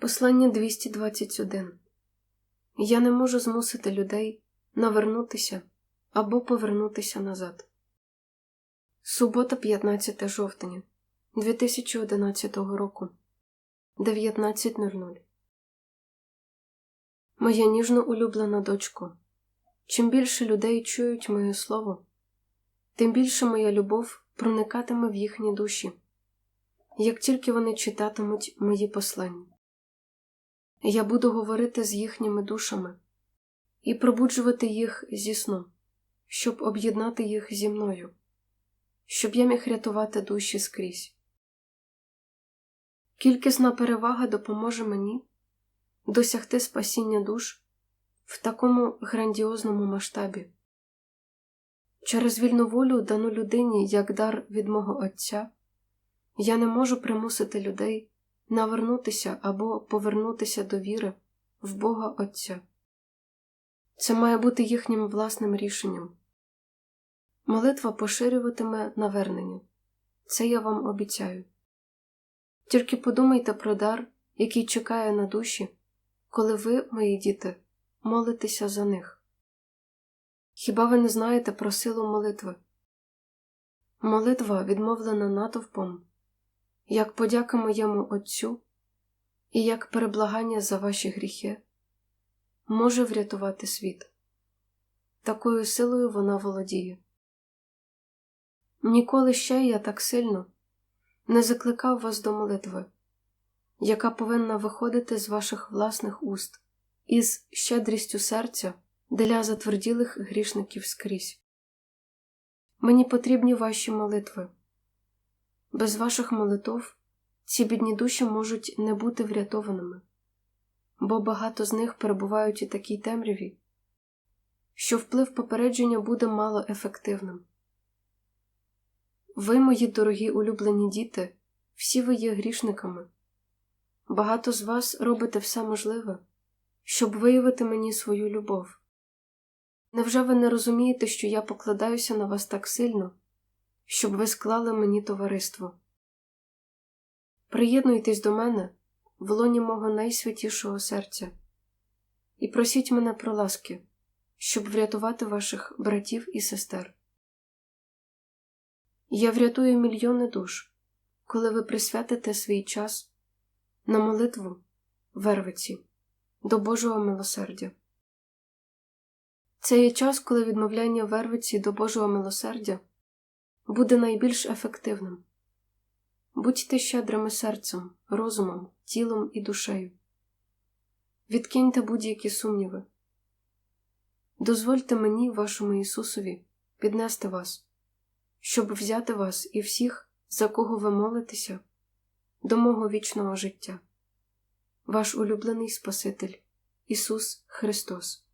Послання 221 Я не можу змусити людей навернутися або повернутися назад. Субота, 15 жовтня 2011 року 19.00 Моя ніжно улюблена дочко. Чим більше людей чують моє слово, тим більше моя любов проникатиме в їхні душі, як тільки вони читатимуть мої послання. Я буду говорити з їхніми душами і пробуджувати їх зі сну, щоб об'єднати їх зі мною, щоб я міг рятувати душі скрізь. Кількісна перевага допоможе мені досягти спасіння душ в такому грандіозному масштабі. Через вільну волю, дану людині як дар від мого Отця, я не можу примусити людей навернутися або повернутися до віри в Бога Отця. Це має бути їхнім власним рішенням. Молитва поширюватиме навернення. Це я вам обіцяю. Тільки подумайте про дар, який чекає на душі, коли ви, мої діти, молитеся за них. Хіба ви не знаєте про силу молитви? Молитва відмовлена натовпом, як подяка моєму Отцю і як переблагання за ваші гріхи, може врятувати світ. Такою силою вона володіє. Ніколи ще я так сильно не закликав вас до молитви, яка повинна виходити з ваших власних уст із щедрістю серця для затверділих грішників скрізь. Мені потрібні ваші молитви. Без ваших молитов ці бідні душі можуть не бути врятованими, бо багато з них перебувають у такій темряві, що вплив попередження буде мало ефективним. Ви, мої дорогі улюблені діти, всі ви є грішниками. Багато з вас робите все можливе, щоб виявити мені свою любов. Невже ви не розумієте, що я покладаюся на вас так сильно, щоб ви склали мені товариство? Приєднуйтесь до мене в лоні мого найсвятішого серця і просіть мене про ласки, щоб врятувати ваших братів і сестер. Я врятую мільйони душ, коли ви присвятите свій час на молитву вервиці до Божого милосердя. Це є час, коли відмовляння вервиці до Божого милосердя буде найбільш ефективним. Будьте щедрими серцем, розумом, тілом і душею. Відкиньте будь-які сумніви. Дозвольте мені, вашому Ісусові, піднести вас, щоб взяти вас і всіх, за кого ви молитеся, до мого вічного життя. Ваш улюблений Спаситель Ісус Христос.